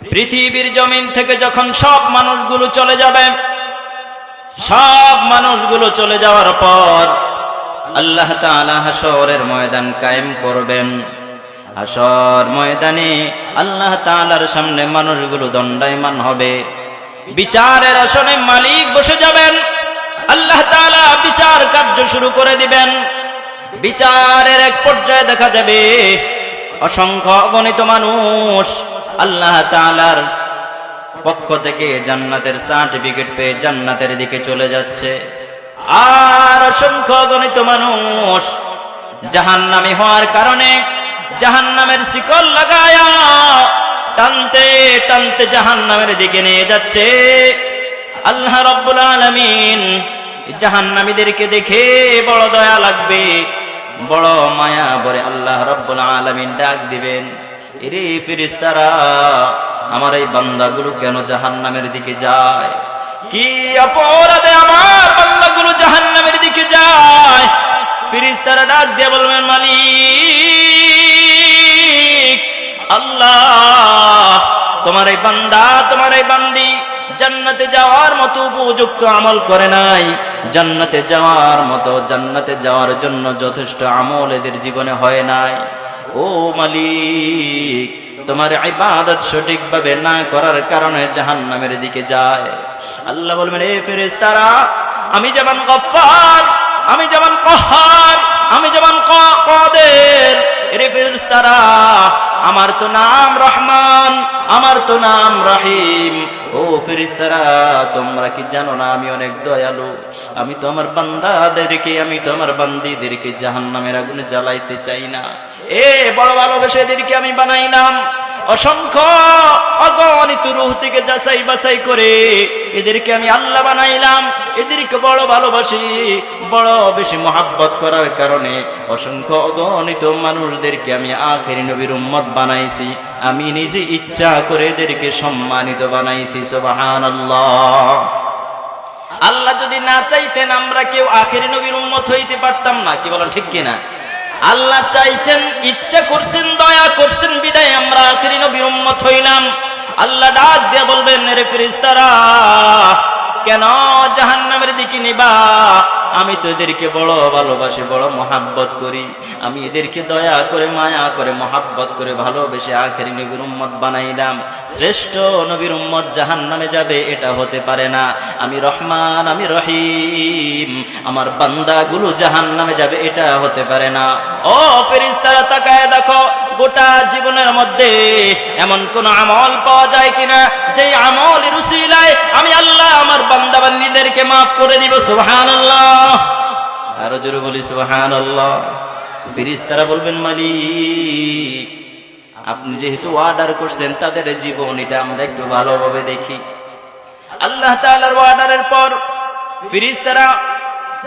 পৃথিবীর জমিন থেকে যখন সব মানুষগুলো চলে যাবে, সব মানুষগুলো চলে যাওয়ার পর আল্লাহ তাআলা হাসরের ময়দান কায়েম করবেন। হাসর ময়দানে আল্লাহ তাআলার সামনে মানুষগুলো দণ্ডায়মান হবে। বিচারের আসনে মালিক বসে যাবেন। আল্লাহ তাআলা বিচার কার্য শুরু করে দিবেন। বিচারের এক পর্যায়ে দেখা যাবে, অসংখ্য অগণিত মানুষ আল্লাহ তালার পক্ষ থেকে জান্নাতের সার্টিফিকেট পেয়ে জান্নাতের দিকে চলে যাচ্ছে। আর অসংখ্য গণিত মানুষ জাহান্নামী হওয়ার কারণে জাহান্নামের শিকল লাগায়া টানতে টানতে জাহান্নামের দিকে নিয়ে যাচ্ছে। আল্লাহ রব্বুল আলামিন জাহান্নামীদেরকে দেখে বড় দয়া লাগবে, বড় মায়া বলে আল্লাহ রব্বুল আলামিন ডাক দিবেন। এরে ফিরিস্তারা আমার এই বান্দাগুলো কেন জাহান নামের দিকে যায়? কি অপরাধে আমার বান্দাগুলো জাহান্নামের দিকে যায়? ফিরিস্তারা ডাক দিয়ে বলবেন, মালিক, আল্লাহ তোমার এই বান্দা, তোমার এই বান্দি জান্নাতে যাওয়ার মতো উপযুক্ত আমল করে নাই। জান্নাতে যাওয়ার মতো, জান্নাতে যাওয়ার জন্য যথেষ্ট আমল এদের জীবনে হয় নাই। ও মালিক, তোমার ইবাদত সঠিকভাবে না করার কারণে জাহান্নামের দিকে যায়। আল্লাহ বলবেন, এ ফেরেশতারা, আমি যেমন গফফার, আমি যেমন কহার, আমি যেমন কদের, এরে ফেরেশতারা, আমার তো নাম রহমান আমার তো নাম রাহিম। ও ফেরেশতারা, তোমরা কি জানো না আমি অনেক দয়ালু? আমি তো আমার বান্দাদেরকে, আমি তো আমার বান্দিদেরকে জাহান্নামের আগুনে জ্বালাইতে চাই না। এ বড় ভালোবেসে এদেরকে আমি বানাইলাম। অসংখ্য অগণিত রুহ থেকে যাচাই বাছাই করে এদেরকে আমি আল্লাহ বানাইলাম। এদেরকে বড় ভালোবাসি, বড় বেশি মহাব্বত করার কারণে অসংখ্য অগণিত মানুষদেরকে আমি আখেরি নবীর উম্মত বানাইছি। আমি নিজে ইচ্ছা করে এদেরকে সম্মানিত বানাইছি, সুবহানাল্লাহ। আল্লাহ যদি না চাইতেন আমরা কেউ আখেরি নবীর উম্মত হইতে পারতাম না, কি বলেন ঠিক কিনা? আল্লাহ চাইছেন, ইচ্ছা করছেন, দয়া করছেন, বিদায় আমরা আখেরি নবীর উম্মত হইলাম। আল্লাহ ডাক দিয়ে বলবেন রে ফেরেশতারা, কেন জাহান্নামের দিকে নিবা? আমি তো এদেরকে বড় ভালোবাসি, বড় মহাব্বত করি। আমি এদেরকে দয়া করে, মায়া করে, মহাব্বত করে ভালোবেসে আখেরি নবীর উম্মত বানাইলাম। শ্রেষ্ঠ নবীর উম্মত জাহান নামে যাবে, এটা হতে পারে না। আমি রহমান, আমি রহিম, আমার বান্দাগুলো জাহান নামে যাবে, এটা হতে পারে না। ও ফেরিস্তারা তাকায় দেখো, গোটা জীবনের মধ্যে এমন কোন আমল পাওয়া যায় কিনা? যে আমলের উসিলায় আমি আল্লাহ আমার বান্দা বান্দিদেরকে মাফ করে দিব, সুবহানাল্লাহ। আরও জোরে বলি, সুবহানাল্লাহ। ফেরেশতারা বলবেন, মালিক, আপনি যেহেতু অর্ডার করছেন, তাদের জীবন এটা আমরা একটু ভালোভাবে দেখি। আল্লাহ অর্ডারের পর ফিরিস্তারা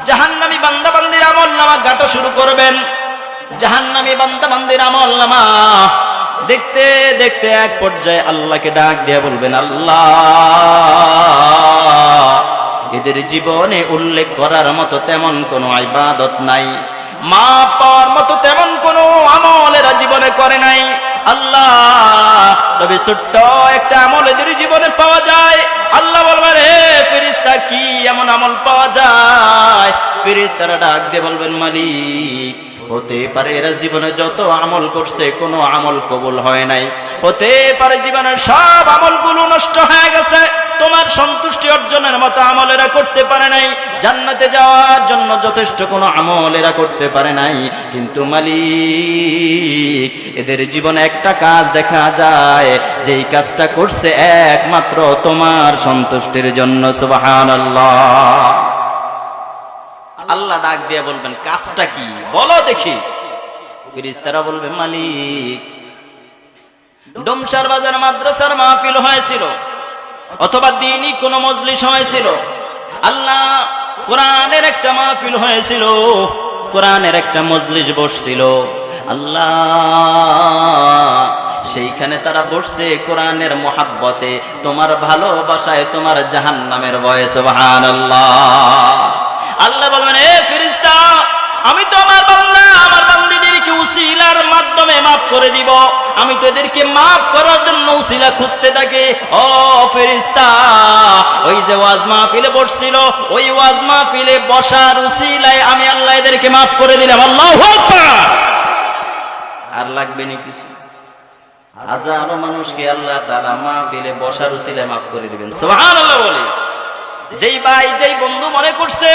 জাহান্নামী বান্দা বান্দির আমল নামা গাটা শুরু করবেন। জাহান্নামী বান্দা বান্দির আমল নামা দেখতে দেখতে এক পর্যায়ে আল্লাহকে ডাক দিয়ে বলবেন, আল্লাহ এদের জীবনে উল্লেখ করার মতো তেমন কোনো ইবাদত নাই। মা পাওয়ার মতো তেমন কোনো আমল এরা জীবনে করে নাই। আল্লাহ, তবে ছোট্ট একটা আমল এদের জীবনে পাওয়া যায়। আল্লাহ বলবেন হে ফেরিস্তা কি এমন আমল পাওয়া যায়? ফেরিস্তারা ডাক দিয়ে বলবেন, মালিক, হতে পারে এরা জীবনে যত আমল করছে, কোনো আমল কবুল হয় নাই। হতে পারে জীবনের সব আমলগুলো নষ্ট হয়ে গেছে। তোমার সন্তুষ্টি অর্জনের মতো আমল এরা করতে পারে নাই। জান্নাতে যাওয়ার জন্য যথেষ্ট কোনো আমল এরা করতে পারে নাই। কিন্তু মালিক, এদের জীবনে একটা কাজ দেখা যায়, যেই কাজটা করছে একমাত্র তোমার সন্তুষ্টির জন্য, সুবহানাল্লাহ। আল্লাহ ডাক দিয়ে বলবেন, কাজটা কি? বলো দেখি। ফিরিস্তারা বলবে, মালিক, ডোমসার বাজার মাদ্রাসার মাহফিল হয়েছিল। অথবা দিনই কোন মজলিস হয়েছিল। আল্লাহ কোরআনের একটা মাহফিল হয়েছিল, কোরআনের একটা মজলিস বসছিল। আল্লাহ সেইখানে তারা বসছে কোরআনের মোহাব্বতে, তোমার ভালোবাসায় তোমার জাহান্নামের বয়স ভান আল্লাহ বলবেন, এ ফিরিস্তা আমি তো উসিলার মাধ্যমে মাফ করে দিব। আমি তো এদেরকে মাফ করার জন্য উসিলা খুঁজতে থাকি। ও ফেরিস্তা ওই যে ওয়াজ মাহফিলে বসছিল, ওই ওয়াজ মাহফিলে বসার উসিলায় আমি আল্লাহ এদেরকে মাফ করে দিলাম। আল্লাহ আর লাগবে না কিছু। হাজারো মানুষকে আল্লাহ তাআলা মাহফিলে বসার উসিলায় মাফ করে দিবেন। সুবহানাল্লাহ বলে। যেই ভাই, যেই বন্ধু মনে করছে,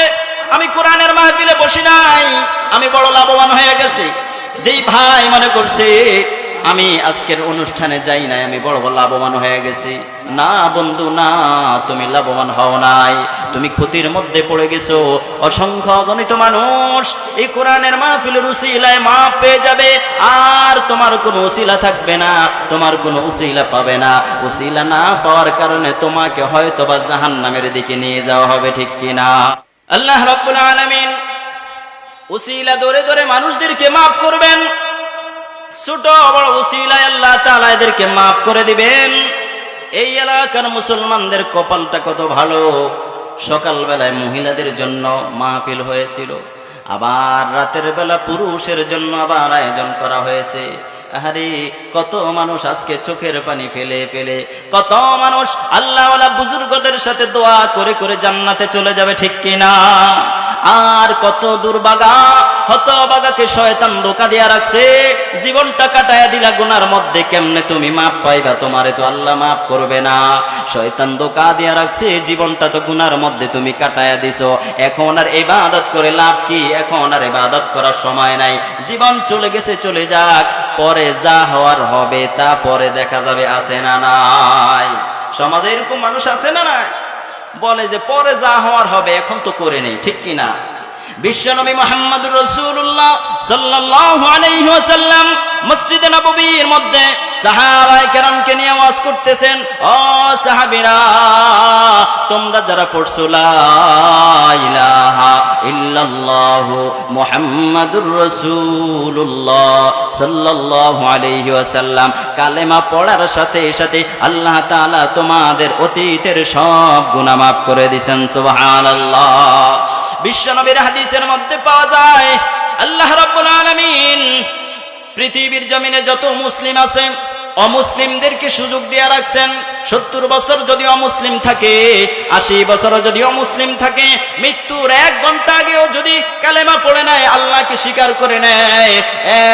আমি কোরআনের মাহফিলে বসি নাই, আমি বড় লাভবান হয়ে গেছি। যেই ভাই মনে করছে, আমি আজকের অনুষ্ঠানে যাই নাই, আমি বড় বড় লাভবান হয়ে গেছি। না বন্ধু, না, তুমি লাভবান হও নাই। তুমি ক্ষতির মধ্যে পড়ে গেছো। অসংখ্য অগণিত মানুষ এই কোরআনের মাহফিলের উসিলায় মাপ পেয়ে যাবে। আর তোমার কোনো উসিলা থাকবে না, তোমার কোনো উসিলা পাবে না। উসিলা না পাওয়ার কারণে তোমাকে হয়তো বা জাহান নামের দিকে নিয়ে যাওয়া হবে, ঠিক কিনা? আল্লাহ রব্বুল আলামিন উসিলা ধরে ধরে মানুষদেরকে মাফ করবেন। ছোট বড় উসিলায় আল্লাহ তালা এদেরকে মাফ করে দিবেন। এই এলাকার মুসলমানদের কপালটা কত ভালো। সকালবেলায় মহিলাদের জন্য মাহফিল হয়েছিল। আবার রাতের বেলা পুরুষের জন্য আবার আয়োজন করা হয়েছে। আরে কত মানুষ আজকে চোখের পানি ফেলে ফেলে, কত মানুষ আল্লাহওয়ালা বুজুর্গদের সাথে দোয়া করে করে জান্নাতে চলে যাবে ঠিক কিনা? আর কত দুর্বাগা, হতবাগাকে শয়তান ধোকা দিয়া রাখছে। জীবনটা কাটায়া দিলা গুনার মধ্যে কেমনে তুমি মাপ পাইবা? তোমারে তো আল্লাহ মাফ করবে না। শয়তান ধোকা দিয়া রাখছে, জীবনটা তো গুনার মধ্যে তুমি কাটায়া দিছো। এখন আর ইবাদত করে লাভ কি? এখন আর ইবাদত করার সময় নাই। জীবন চলে গেছে, চলে যাক। পরে যা হওয়ার হবে, তা পরে দেখা যাবে, আছে না নাই? সমাজে এরকম মানুষ আছে না নাই? বলে যে পরে যা হওয়ার হবে এখন তো করে নেই ঠিক কিনা? বিশ্বনবী মোহাম্মদুর রসুল্লাহ সাল্লাল্লাহু আলাইহি ওয়াসাল্লাম মসজিদে নববীর মধ্যে সাহাবায়ে কেরামকে নিয়ে ওয়াজ করতেছেন, ও সাহাবীরা, তোমরা যারা পড়ছো, লা ইলাহা ইল্লাল্লাহু মুহাম্মাদুর কালেমা পড়ার সাথে সাথে আল্লাহ তাআলা তোমাদের অতীতের সব গুনাহ মাফ করে দিবেন সুবহানাল্লাহ। বিশ্বনবীর হাদিসের মধ্যে পাওয়া যায়, আল্লাহ রাব্বুল আলামিন পৃথিবীর জমিনে যত মুসলিম আছে, অমুসলিমদেরকে সুযোগ দিয়ে রাখছেন। সত্তর বছর যদি অমুসলিম থাকে, আশি বছর যদি অমুসলিম থাকে, মৃত্যুর এক ঘণ্টা আগেও যদি কালেমা পড়ে নেয়, আল্লাহকে স্বীকার করে নেয়,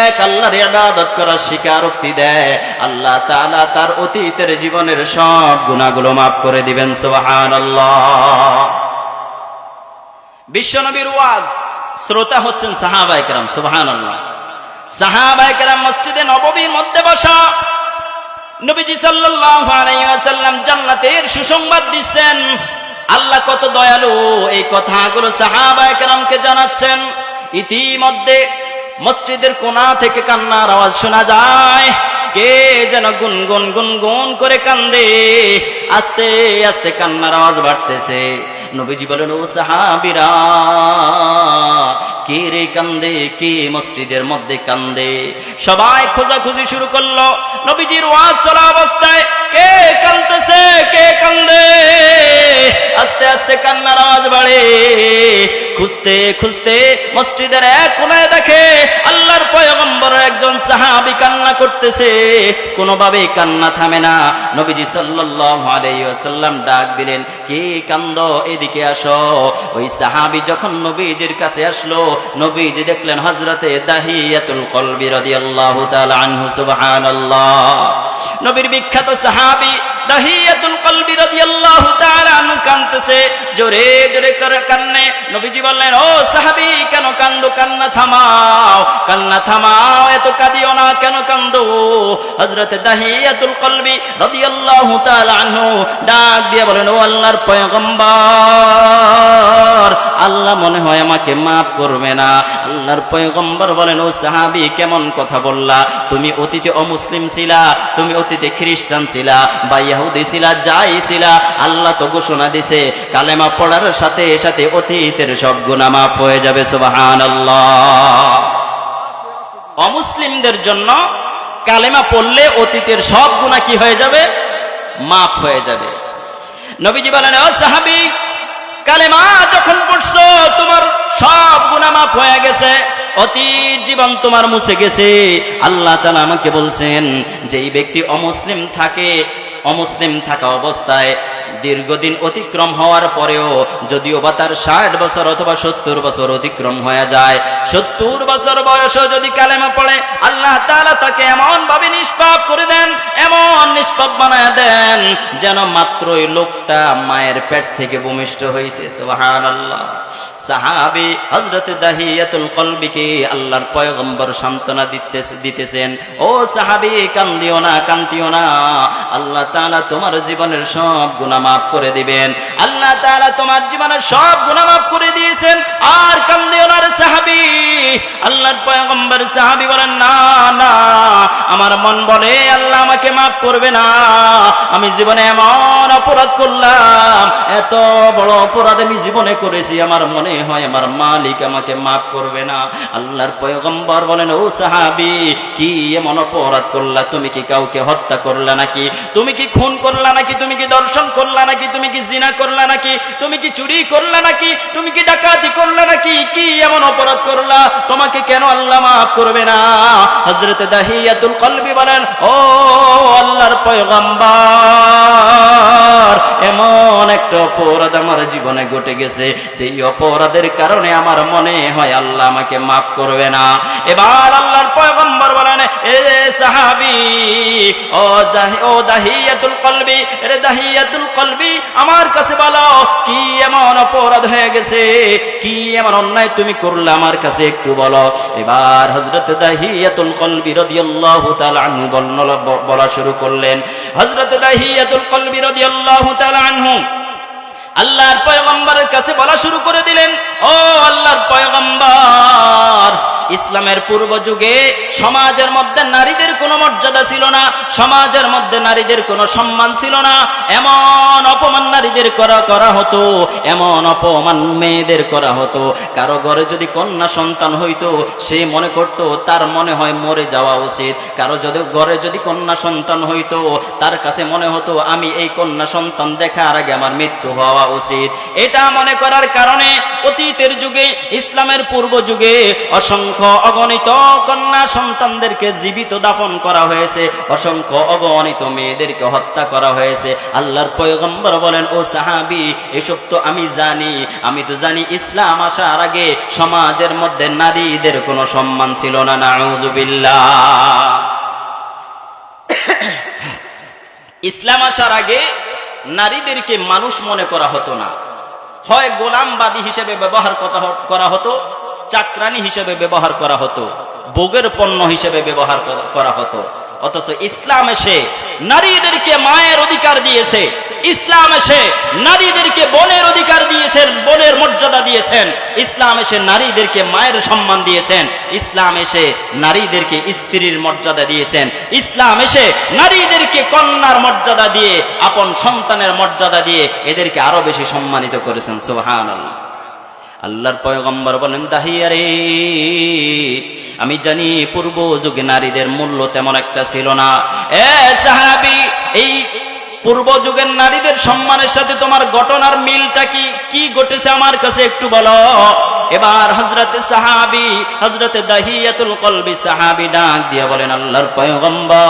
এক আল্লাহর ইবাদত করার স্বীকারোক্তি দেয়। আল্লাহ তাআলা তার অতীতের জীবনের সব গুনাহগুলো মাফ করে দিবেন, সুবহানাল্লাহ। বিশ্বনবীর ওয়াজ, শ্রোতা হচ্ছেন সাহাবায়ে কেরাম, সুবহানাল্লাহ। সাহাবায়ে কেরাম মসজিদে নববীর মধ্যে বসা, নবীজি সাল্লাল্লাহু আলাইহি ওয়াসাল্লাম জান্নাতের সুসংবাদ দিচ্ছেন। আল্লাহ কত দয়ালু, এই কথাগুলো সাহাবায়ে কেরামকে জানাচ্ছেন। ইতিমধ্যে মসজিদের কোণা থেকে কান্নার আওয়াজ শোনা যায়। কে যেন গুনগুন গুনগুন করে কান্দে। আস্তে আস্তে কান্নার আওয়াজ বাড়তেছে। নবীজি বলেন, ও সাহাবিরা, কে রে কান্দে? কে মসজিদের মধ্যে কান্দে? সবাই খোঁজাখুঁজি শুরু করল। নবীজির ওয়াজ চলা অবস্থায় কে কান্দতেছে কে কান্দে? আস্তে আস্তে কান্নার আওয়াজ বাড়ে। খুঁজতে খুঁজতে মসজিদের এক কোনায় দেখে আল্লাহর পয়গম্বর একজন সাহাবী কান্না করতেছে। কোনোভাবে কান্না থামে না। নবীজি ওয়াসাল্লাম ডাক দিলেন, কে কান্দ? এদিকে আসো। ওই সাহাবী যখন নবীজির কাছে আসলো, নবীজি দেখলেন হযরতে দাহিয়াতুল কলবি রাদিয়াল্লাহু তাআলা নবীর বিখ্যাত সাহাবী দাহিয়াতুল কলবি রাদিয়াল্লাহু তাআলা আনহু জোরে জোরে করে কান্নে। নবীজি বললেন, ও সাহাবী, কেন কান্দো? কান্না থামাও কান্না থামাও, এত কাঁদিও না, কেন কান্দো? হযরত দাহিয়াতুল কলবি রাদিয়াল্লাহু তাআলা ডাক দিয়ে বলেন, ও আল্লাহর পয়গম্বর, আল্লাহ মনে হয় আমাকে মাফ করবে না। আল্লাহর পয়গম্বর বলেন, ও সাহাবী, কেমন কথা বললা? তুমি অতীতে অমুসলিম ছিলা, তুমি অতীতে খ্রিস্টান ছিলা, বা ইহুদি ছিলা, যাই ছিলা, আল্লাহ তো ঘোষণা দিছে, কালেমা পড়ার সাথে সাথে অতীতের সব গুনাহ মাফ হয়ে যাবে, সুবহানাল্লাহ। অমুসলিমদের জন্য কালেমা পড়লে অতীতের সব গুনাহ কি হয়ে যাবে? মাফ হয়ে যাবে। নবীজি বলেন, ও সাহাবী, কালেমা যখন পড়ছো, তোমার সব গুনাহ মাফ হয়ে গেছে, অতীত জীবন তোমার মুছে গেছে। আল্লাহ তালা আমাকে বলছেন যে এই ব্যক্তি অমুসলিম থাকে, অমুসলিম থাকা অবস্থায় দীর্ঘদিন অতিক্রম হওয়ার পরেও যদিও বা তার ষাট বছর অথবা সত্তর বছর অতিক্রম হয়ে যায়, সত্তর বছর বয়সও যদি কালেমা পড়ে, আল্লাহ তাআলা তাকে এমন ভাবে নিষ্পাপ করে দেন, এমন নিষ্পাপ বানায় দেন যেন মাত্রই লোকটা মায়ের পেট থেকে ভূমিষ্ঠ হয়েছে সুবহান আল্লাহ সাহাবি হজরত দাহিয়াতুল কলবিকে আল্লাহর পয়গম্বর সান্ত্বনা দিতেছে দিতেছেন, ও সাহাবি, কান্দিও না কান্দিও না। আল্লাহ তাআলা তোমার জীবনের সব গুনাহ মাফ করে দিবেন। আল্লাহ তাআলা তোমার জীবনের সব গুনাহ মাফ করে দিয়েছেন। আর কান্দিও না সাহাবি। আল্লাহর পয়গম্বর সাহাবি বলেন, না না, আমার মন বলে আল্লাহ আমাকে মাফ করবে না। আমি জীবনে এমন অপরাধ করলাম, এত বড় অপরাধ আমি জীবনে করেছি, আমার মনে হয় আমার মালিক আমাকে মাফ করবে না। আল্লাহর পয়গম্বর বলেন, ও সাহাবি, কি এমন অপরাধ করলা? তুমি কি কাউকে হত্যা করলা নাকি? তুমি কি খুন করলা নাকি? তুমি কি দর্শন করলা নাকি? তুমি কি জিনা করলা নাকি? তুমি কি চুরি করলা নাকি? তুমি কি ডাকাতি নাকি কি এমন অপরাধ করলা? তোমাকে কেন আল্লাহ মাফ করবে না? হজরত দাহিয়াতুল কলবি বলেন, ও আল্লাহর পয়গম্বর, এমন একটা অপরাধ আমার জীবনে ঘটে গেছে। যেই অপরাধের কারণে আমার মনে হয় আল্লাহ আমাকে মাফ করবে না। এবার আল্লাহর পয়গম্বর বলেন, এ সাহাবি, ও জাহি, ও দাহিয়াতুল কলবি রে দাহিয়াতুল কলবি, আমার কাছে বলো, কি এমন অপরাধ হয়ে গেছে? কি এমন অন্যায় তুমি করলে আমার কাছে একটু বলো। এবার হজরত দাহিয়াতুল কলবি রাদিয়াল্লাহু তাআলা আনহু বলা শুরু করলেন। হজরত দাহিয়াতুল কলবি রাদিয়াল্লাহু তাআলা আনহু আল্লাহর পয়গম্বরের কাছে বলা শুরু করে দিলেন, ও আল্লাহর পয়গম্বর ইসলামের পূর্ব যুগে সমাজের মধ্যে নারীদের কোনো মর্যাদা ছিল না, সমাজের মধ্যে নারীদের কোনো সম্মান ছিল না। এমন অপমান নারীদের করা করা হতো, এমন অপমান মেয়েদের করা হতো। কারও ঘরে যদি কন্যা সন্তান হইতো, সে মনে করত তার মনে হয় মরে যাওয়া উচিত। কারও যদি ঘরে যদি কন্যা সন্তান হইতো, তার কাছে মনে হতো, আমি এই কন্যা সন্তান দেখার আগে আমার মৃত্যু হওয়া উচিত। এটা মনে করার কারণে অতীতের যুগে, ইসলামের পূর্ব যুগে অসংখ্য অগণিত কন্যা সন্তানদেরকে জীবিত দাপন করা হয়েছে, অসংখ্য অগণিত মেয়েদেরকে হত্যা করা হয়েছে। আল্লাহর পয়গম্বর বলেন, ও সাহাবি, এসব তো আমি জানি। আমি তো জানি ইসলাম আসার আগে সমাজের মধ্যে নারীদের কোনো সম্মান ছিল না। নাউজুবিল্লাহ। ইসলাম আসার আগে নারীদেরকে মানুষ মনে করা হতো না। হয় গোলামবাদী হিসেবে ব্যবহার করা হতো চাকরানি হিসেবে ব্যবহার করা হতো, ভোগের পণ্য হিসেবে ব্যবহার করা- হতো। অথচ ইসলাম এসে নারীদেরকে মায়ের অধিকার দিয়েছে। ইসলাম এসে নারীদেরকে বনের অধিকার দিয়েছেন, বনের মর্যাদা দিয়েছেন। ইসলাম এসে নারীদেরকে মায়ের সম্মান দিয়েছেন। ইসলাম এসে নারীদেরকে স্ত্রীর মর্যাদা দিয়েছেন। ইসলাম এসে নারীদেরকে কন্যার মর্যাদা দিয়ে, আপন সন্তানের মর্যাদা দিয়ে এদেরকে আরও বেশি সম্মানিত করেছেন। সুহান আল্লাহর পয়গম্বর বলেন দাহিয়ারে আমি জানি পূর্ব যুগে নারীদের মূল্য তেমন একটা ছিল না। এ সাহাবি, এই পূর্ব যুগের নারীদের সম্মানের সাথে তোমার ঘটনার মিলটা কি? কি ঘটেছে আমার কাছে একটু বলো। এবার হজরতে সাহাবি হজরতে দাহিয়াতুল কলবি সাহাবি ডাক দিয়ে বলেন, আল্লাহর পয়গম্বর,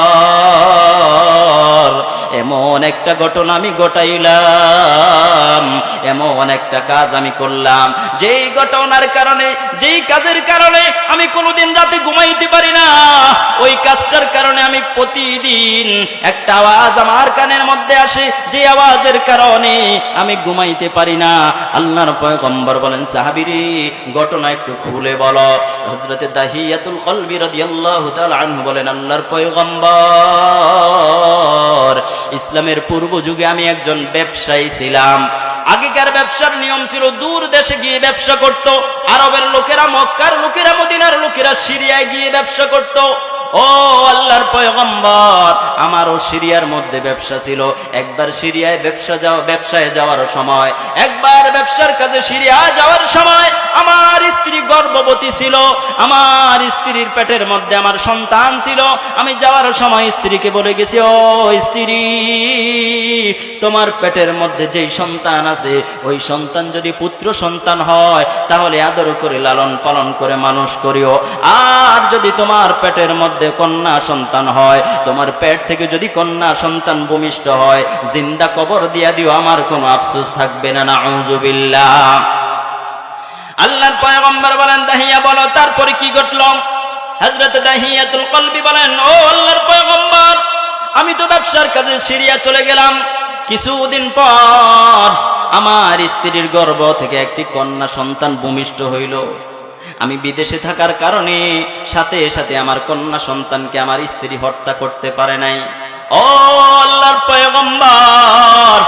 এমন একটা ঘটনা আমি ঘটাইলাম, এমন একটা কাজ আমি করলাম। যেই ঘটনার কারণে, যেই কাজের কারণে আমি কোনোদিন রাতে ঘুমাইতে পারি না, ওই কাজটার কারণে আমি প্রতিদিন একটা আওয়াজ আমার কানের মধ্যে আসে যে আওয়াজের কারণে আমি ঘুমাইতে পারি না। আল্লাহর পয়গম্বর বলেন সাহাবিরি ঘটনা একটু খুলে বলো। হযরতে দাহিয়াতুল কলবি রাদিয়াল্লাহু তাআলা আনহু বলেন, আল্লাহর পয়গম্বর, ইসলামের পূর্ব যুগে আমি একজন ব্যবসায়ী ছিলাম। আগেকার ব্যবসার নিয়ম ছিল, দূর দেশে গিয়ে ব্যবসা করত, আরবের লোকেরা, মক্কার লোকেরা, মদিনার লোকেরা সিরিয়ায় গিয়ে ব্যবসা করত। ও আল্লাহর পয়গম্বর, আমারও সিরিয়ার মধ্যে ব্যবসা ছিল। একবার সিরিয়ায় ব্যবসা যাওয়া ব্যবসায় যাওয়ার সময়, একবার ব্যবসার কাজে সিরিয়া যাওয়ার সময় আমার স্ত্রী গর্ভবতী ছিল। আমার স্ত্রীর পেটের মধ্যে আমার সন্তান ছিল। আমি যাওয়ার সময় স্ত্রীকে বলে গেছি, ও স্ত্রী, তোমার পেটের মধ্যে যেই সন্তান আছে, ওই সন্তান যদি পুত্র সন্তান হয়, তাহলে আদর করে লালন পালন করে মানুষ করিও। আর যদি তোমার পেটের মধ্যে কন্যা সন্তান হয়, তোমার পেট থেকে যদি কন্যা সন্তান ভূমিষ্ঠ হয়, জিন্দা কবর দিয়া দিও, আমার কোনো আফসোস থাকবে না নাউজুবিল্লাহ আল্লাহর পয়গম্বর বলেন, দাহিয়া বলো, তারপরে কি ঘটলো? হযরত দাহিয়াতুল কলবি বলেন, ও আল্লাহর পয়গম্বর, আমি তো ব্যবসার কাজে সিরিয়া চলে গেলাম। কিছুদিন পর আমার স্ত্রীর গর্ভ থেকে একটি কন্যা সন্তান ভূমিষ্ঠ হইল। আমি বিদেশে থাকার কারণে সাথে সাথে আমার কন্যা সন্তানকে আমার স্ত্রী হত্যা করতে পারে নাই। ও আল্লাহর পয়গম্বর,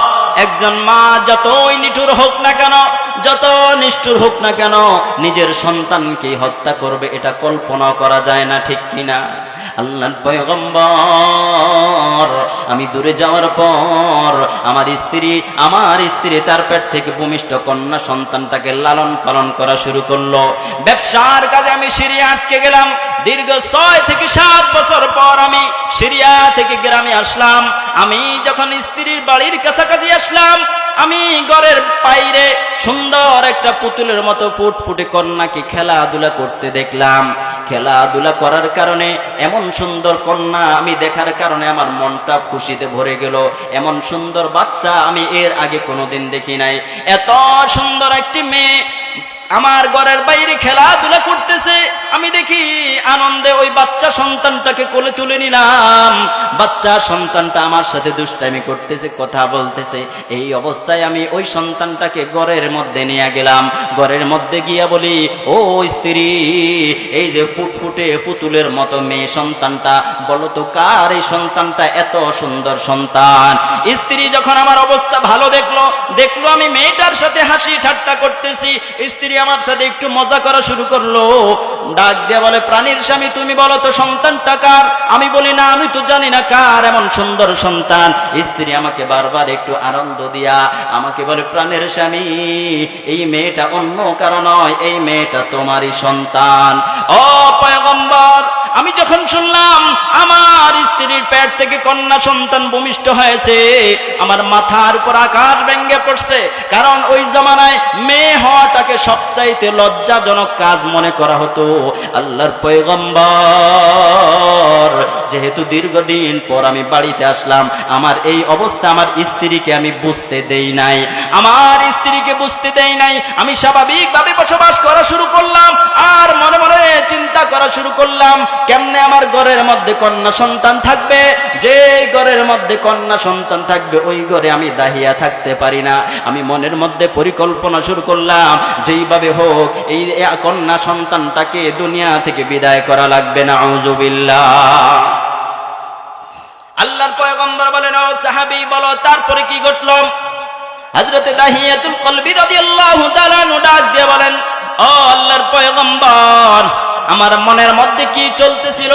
একজন মা যতই নিঠুর হোক না কেন যত নিষ্ঠুর হোক না কেন, নিজের সন্তানকে হত্যা করবে, এটা কল্পনা করা যায় না, ঠিক কিনা? আল্লাহর পয়গম্বর, আমি দূরে যাওয়ার পর, আমার স্ত্রী আমার স্ত্রী তার পেট থেকে ভূমিষ্ঠ কন্যা সন্তানটাকে লালন পালন করা শুরু করল। ব্যবসার কাজে আমি সিরিয়া আটকে গেলাম। দীর্ঘ ছয় থেকে সাত বছর পর আমি সিরিয়া থেকে গ্রামে আসলাম। আমি যখন স্ত্রীর বাড়ির কাছাকাছি আসলাম আমি ঘরের বাইরে সুন্দর একটা পুতুলের মতো ফুটফুটে কন্যাকে খেলাধুলা করতে দেখলাম। খেলাধুলা করার কারণে এমন সুন্দর কন্যা আমি দেখার কারণে আমার মনটা খুশিতে ভরে গেল। এমন সুন্দর বাচ্চা আমি এর আগে কোনোদিন দেখি নাই। এত সুন্দর একটি মেয়ে আমার ঘরের বাইরে খেলাধুলা করতেছে। আমি দেখি আনন্দে ওই বাচ্চা সন্তানটাকে কোলে তুলে নিলাম। বাচ্চা সন্তানটা আমার সাথে দুষ্টামি করতেছে, কথা বলতেছে। এই অবস্থায় আমি ওই সন্তানটাকে ঘরের মধ্যে নিয়ে গেলাম। ঘরের মধ্যে গিয়া বলি, ও স্ত্রী, এই যে ফুটফুটে পুতুলের মতো মেয়ে সন্তানটা, বলো তো কার এই সন্তানটা এত সুন্দর সন্তান? স্ত্রী যখন আমার অবস্থা ভালো দেখল দেখল আমি মেয়েটার সাথে হাসি ঠাট্টা করতেছি। স্ত্রী আমার সাথে একটু মজা করা শুরু করল। ডাক দিয়ে বলে, প্রাণীর স্বামী, তুমি বলো তো সন্তানটা কার? আমি বলি, না, আমি তো জানি না কার, এমন সুন্দর সন্তান। স্ত্রী আমাকে বারবার একটু আনন্দ দিয়া আমাকে বলে, প্রাণের স্বামী, এই মেয়েটা অন্য কারও নয়, এই মেয়েটা তোমারই সন্তান। ও পয়গম্বর, আমি যখন শুনলাম আমার স্ত্রীর পেট থেকে কন্যা সন্তান ভূমিষ্ঠ হয়েছে, আমার মাথার উপর আকাশ ভেঙ্গে পড়ছে, কারণ ওই জামানায় মেয়ে হওয়াটাকে সবচাইতে লজ্জাজনক কাজ মনে করা হতো। আল্লাহর পয়গম্বর যেহেতু দীর্ঘদিন পর আমি বাড়িতে আসলাম, আমার এই অবস্থা আমার স্ত্রীকে আমি বুঝতে দেই নাই। আমার স্ত্রীকে বুঝতে দেই নাই, আমি স্বাভাবিকভাবে বসবাস করা শুরু করলাম, আর মনে মনে চিন্তা করা শুরু করলাম, কেমনে আমার ঘরের মধ্যে কন্যা সন্তান থাকবে? যে ঘরের মধ্যে কন্যা সন্তান থাকবে, ওই ঘরে আমি দাহিয়া থাকতে পারি না। আমি মনের মধ্যে পরিকল্পনা শুরু করলাম, যেইভাবে হোক, এই কন্যা সন্তানটাকে দুনিয়া থেকে বিদায় করা লাগবে না আউজুবিল্লাহ আল্লাহর পয়গম্বর বলেন, ও সাহাবি, বলো, তারপরে কি ঘটল? হযরতে দাহিয়াতুল কলবি রাদিয়াল্লাহু তাআলা ডাক দিয়ে বলেন, ও আল্লাহর পয়গম্বর আমার মনের মধ্যে কি চলতেছিল?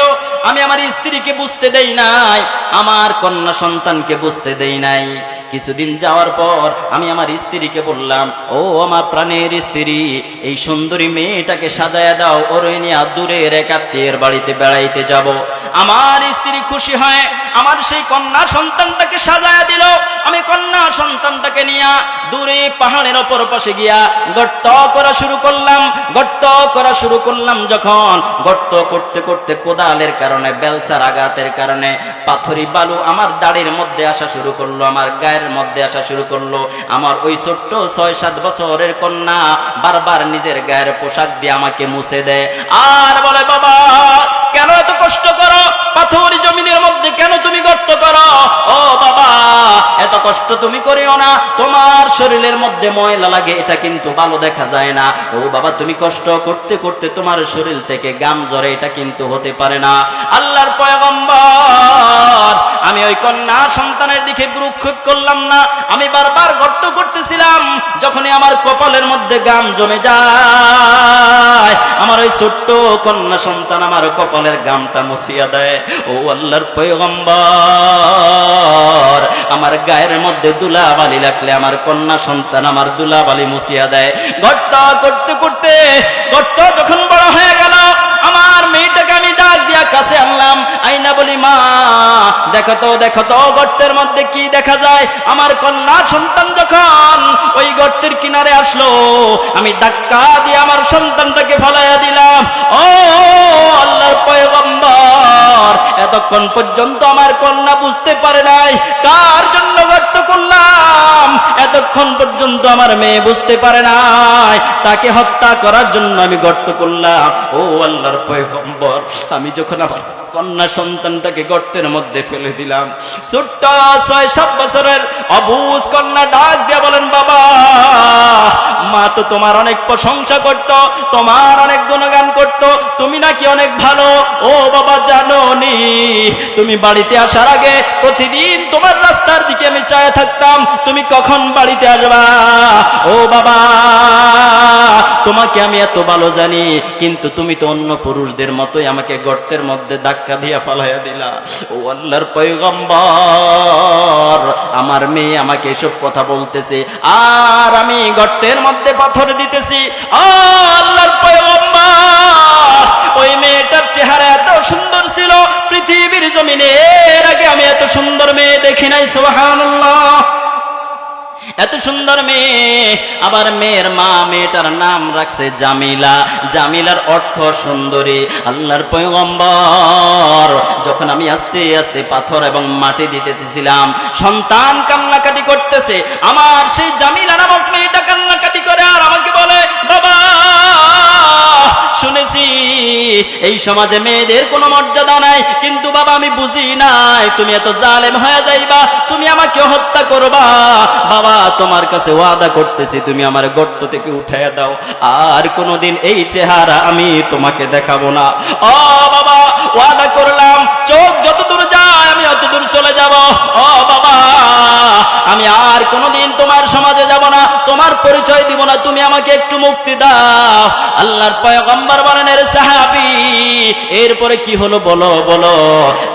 আমি আমার স্ত্রীকে বুঝতে দেই নাই, আমার কন্যা সন্তানকে বুঝতে দেই নাই। কিছুদিন যাওয়ার পর আমি আমার স্ত্রীকে বললাম, ও আমার প্রাণের স্ত্রী, এই সুন্দরী মেয়েটাকে সাজায়া দাও, ওর নিয়ে দূরের এক আত্মীয়ের বাড়িতে বেড়াইতে যাব। আমার স্ত্রী খুশি হয় আমার সেই কন্যা সন্তানটাকে সাজায় দিল। আমি কন্যা সন্তানটাকে নিয়ে দূরে পাহাড়ের ওপর পাশে গিয়া গর্ত করা শুরু করলাম। গর্ত করা শুরু করলাম যখন গর্ত করতে করতে কোদালের কারণে, বেলসার আঘাতের কারণে, পাথরি বালু আমার দাড়ির মধ্যে আসা শুরু করল, আমার গায়ের মধ্যে আসা শুরু করল। আমার ওই ছোট্ট ছয় সাত বছরের কন্যা বারবার নিজের গায়ের পোশাক দিয়ে আমাকে মুছে দেয়। আর বলে, বাবা কেন এত কষ্ট করো? পাথর জমিনের মধ্যে কেন তুমি গর্ত করো? ও বাবা, এত কষ্ট তুমি করিও না। তোমার শরীরের মধ্যে ময়লা লাগে, এটা কিন্তু ভালো দেখা যায় না। ও বাবা, তুমি কষ্ট করতে করতে তোমার শরীর থেকে গাম জ্বরে, এটা কিন্তু হতে পারে না। আল্লাহর পয়গম্বর, আমি ওই কন্যা সন্তানের দিকে গুরুক্ষেপ করলাম না। আমি বারবার গর্ত করতেছিলাম, যখনই আমার কপালের মধ্যে গাম জমে যায়। আমার ওই ছোট্ট কন্যা সন্তান আমার কপালের গামটা মুছিয়া দেয়। ও আল্লাহর পয়গম্বর, আমার গায়ের মধ্যে দুলা বালি লাগলে আমার কন্যা সন্তান আমার দুলা বালি মুছিয়া দেয়। গর্ত করতে করতে গর্ত যখন বড় হয়ে গেল, আমার মেয়েটাকে আমি ডাক দিয়া কাছে আনলাম। আইনা বলি, মা, দেখো তো দেখো তো গর্তের মধ্যে কি দেখা যায়? আমার কন্যা সন্তান যখন ওই গর্তের কিনারে আসলো, আমি ধাক্কা দিয়ে আমার সন্তানটাকে ফলাইয়া দিলাম। ও এতক্ষণ পর্যন্ত আমার কন্যা বুঝতে পারে নাই কার জন্য গর্ত করলাম, এতক্ষণ পর্যন্ত আমার মেয়ে বুঝতে পারে নাই, তাকে হত্যা করার জন্য আমি গর্ত করলাম। ও আল্লাহর পয়গম্বর, আমি যখন আমার কন্যা সন্তানটাকে গর্তের মধ্যে ফেলে দিলাম। ছোট্ট ছয় সাত বছরের অবুজ কন্যা ডাক দিয়ে বলেন, বাবা, মা তো তোমার অনেক প্রশংসা করত, তোমার অনেক গুণগান করত, তুমি নাকি অনেক ভালো। ও বাবা জানো নি তুমি বাড়িতে আসার আগে প্রতিদিন তোমার রাস্তার দিকে আমি চায় থাকতাম, তুমি কখন বাড়িতে আসবা? ও বাবা, তোমাকে আমি এত ভালো জানি, কিন্তু তুমি তো অন্য পুরুষদের মতোই আমাকে গর্তের মধ্যে ধাক্কা দিয়া ফালাইয়া দিলা। ও আল্লাহর পয়গম্বর, আমার মেয়ে আমাকে এসব কথা বলতেছে। আর আমি গর্তের মধ্যে পাথর দিতেছি। আল্লাহর পয়গম্বর, ওই মেয়েটার চেহারা এত সুন্দর ছিল, পৃথিবীর জমিনে এর আগে আমি এত সুন্দর মেয়ে দেখি নাই এত সুন্দর মেয়ে। আবার মেয়ের মা, মেয়েটার নাম রাখছে জামিলা। জামিলার অর্থ সুন্দরী, আল্লাহর পয়গম্বর। যখন আমি আস্তে আস্তে পাথর এবং মাটি দিতেছিলাম, সন্তান কান্নাকাটি করতেছে। আমার সেই জামিলা নামক মেয়েটা কান্নাকাটি করে আর আমাকে বলে, বাবা শুনেছি, এই সমাজে মেয়েদের কোনো মর্যাদা নাই, কিন্তু বাবা, আমি বুঝি নাই, তুমি এত জালেম হয়ে যাইবা, তুমি আমাকে হত্যা করবা। বাবা, তোমার কাছে ওয়াদা করতেছি, তুমি আমার গর্ত থেকে উঠাইয়া দাও, আর কোনোদিন এই চেহারা আমি তোমাকে দেখাবো না। ও বাবা, ওয়াদা করলাম, চোখ যত দূর চলে যাব। ও বাবা, আমি আর কোনোদিন তোমার সমাজে যাব না, তোমার পরিচয় দিব না, তুমি আমাকে একটু মুক্তি দাও। আল্লাহর পয়গম্বর এর সাহাবি, এরপরে কি হলো বলো বলো।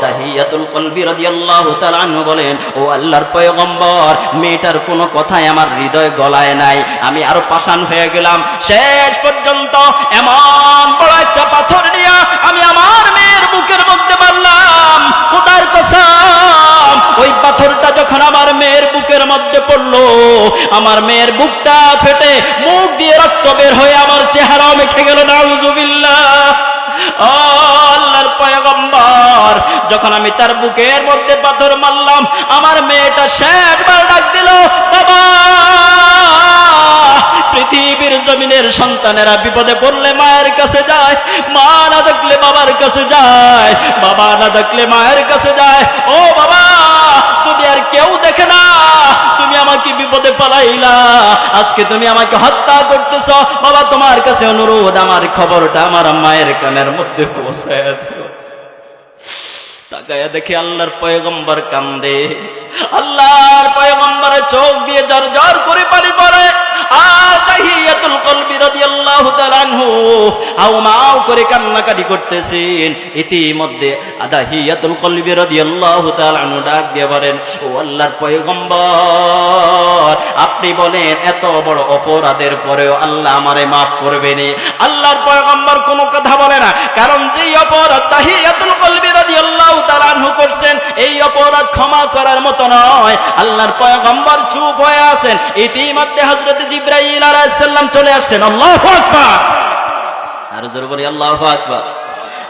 তাহিয়াতুল কলবি রাদিয়াল্লাহু তাআলা আনহু বলেন, ও আল্লাহর পয়গম্বর, মেয়েটার কোনো কথাই আমার হৃদয় গলায় নাই, আমি আরও পাষাণ হয়ে গেলাম। শেষ পর্যন্ত এমন বড় একটা পাথর নিয়ে আমি আমার মেয়ের বুকের মধ্যে মধ্যে পড়ল। আমার মেয়ের বুকটা ফেটে মুখ দিয়ে রক্ত বের হয়ে আমার চেহারাও মেখে গেল পয়গম্বর, যখন আমি তার বুকের মধ্যে পাথর মারলাম, আমার মেয়েটা শেষবার ডাক দিল, বাবা! পৃথিবীর জমিনের সন্তানেরা বিপদে পড়লে মায়ের কাছে যায়, মা না থাকলে বাবার কাছে যায়, বাবা না থাকলে মায়ের কাছে যায়। ও বাবা, তুমি আর কেউ দেখে না। তুমি আমাকে বিপদে পালাইলা। আজকে তুমি আমাকে হত্যা করতেছ। বাবা, তোমার কাছে অনুরোধ, আমার খবরটা আমার মায়ের কানের মধ্যে পৌঁছায় তাকায়া দেখে আল্লাহর পয়গম্বর কান্দে। আল্লাহর পয়গম্বরে চোখ দিয়ে জর জর করে পানি পড়ে। আর তাহিয়াতুল কলবি রাদিয়াল্লাহু তাআলা আনহু। করে কান্নাকাটি করতেছেন। ইতিমধ্যে কলবি রাদিয়াল্লাহু তাআলা আনহু ডাক দিয়ে বলেন, ও আল্লাহর পয়গম্বর, আপনি বলেন, এত বড় অপরাধের পরেও আল্লাহ আমারে মাফ করবেন আল্লাহর পয়গম্বর কোনো কথা বলে না। কারণ যেই অপরাধ তাহিয়াতুল কলবি রাদিয়াল্লাহু তাআলা আনহু করছেন, এই অপরাধ ক্ষমা করার মতো নয়। আল্লাহর পয়গম্বর চুপ হয়ে আছেন। ইতিমধ্যে হযরত জিবরাইল আলাইহিস চলে আসছেন। আল্লাহু আকবার। আর জোর বলি, আল্লাহু আকবার।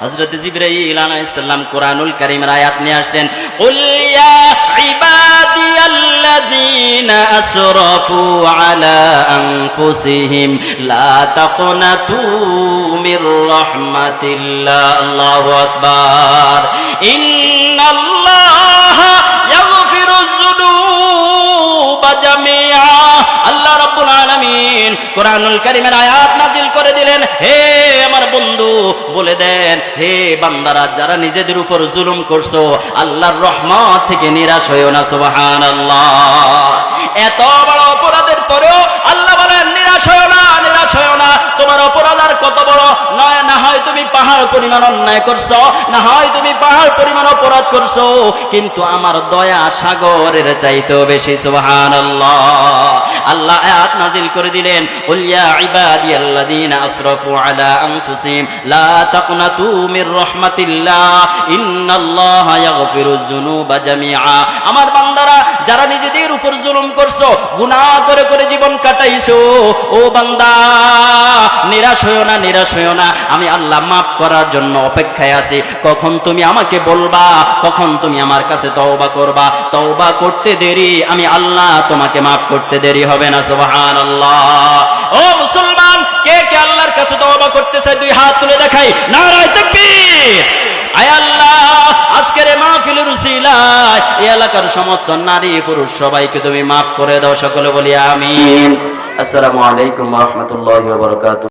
হযরত জিবরাইল আলাইহিস সালাম কোরআনুল কারীমের আয়াত নিয়ে আসছেন। কুল ইয়া ইবাদিয়াল্লাযীনা আসরাফু আলা আনফুসিহিম, লা তাকনাতু মির রাহমাতিল্লাহ। আল্লাহু আকবার। ইন্নাল্লাহা ইয়াগফিরুয যুনুবা জামিআ। রাব্বুল আলামিন কোরআনুল কারীমের আয়াত নাজিল করে দিলেন। হে আমার বন্ধু, বলে দেন, হে বান্দারা, যারা নিজেদের উপর জুলুম করছ, আল্লাহর রহমত থেকে নিরাশ হইও না, সুবহানাল্লাহ। এত বড় অপরাধের পরেও আল্লাহ বলেন, নিরাশ হইও না, নিরাশ হইও না। তোমার অপরাধ আর কত বড়? নয়, না হয় তুমি পাহাড় পরিমাণ অন্যায় করছ, না হয় তুমি পাহাড় পরিমাণ অপরাধ করছ, কিন্তু আমার দয়া সাগরের চাইতে বেশি সুহান আল্লাহ আয়াত নাজিল করে দিলেন উলিয়া ইবাদি আলা লা ইয়াগফিরুয জামিআ। আমার বান্দারা, যারা নিজেদের উপর জুলুম করছ, গুনাহ করে করে জীবন কাটাইছো, ও বান্দা। নিরাশ হইও না, নিরাশ হইও না। আমি আল্লাহ মাফ করার জন্য অপেক্ষায় আছি। কখন তুমি আমাকে বলবা, কখন তুমি আমার কাছে তওবা করবা? তওবা করতে দেরি, আমি আল্লাহ তোমাকে মাফ করতে দেরি হবে না, সুবহানাল্লাহ। ও মুসলমান, কে কে আল্লাহর কাছে তওবা করতে চায়, দুই হাত তুলে দেখাই। নারায়ে তাকবীর। আয় আল্লাহ আজকের মাহফিলের উসিলায় এই এলাকার সমস্ত নারী পুরুষ সবাইকে তুমি মাফ করে দাও, সকলে বলি আমিন। আসসালামু আলাইকুম রহমতুল্লাহ বারাকাতুহু।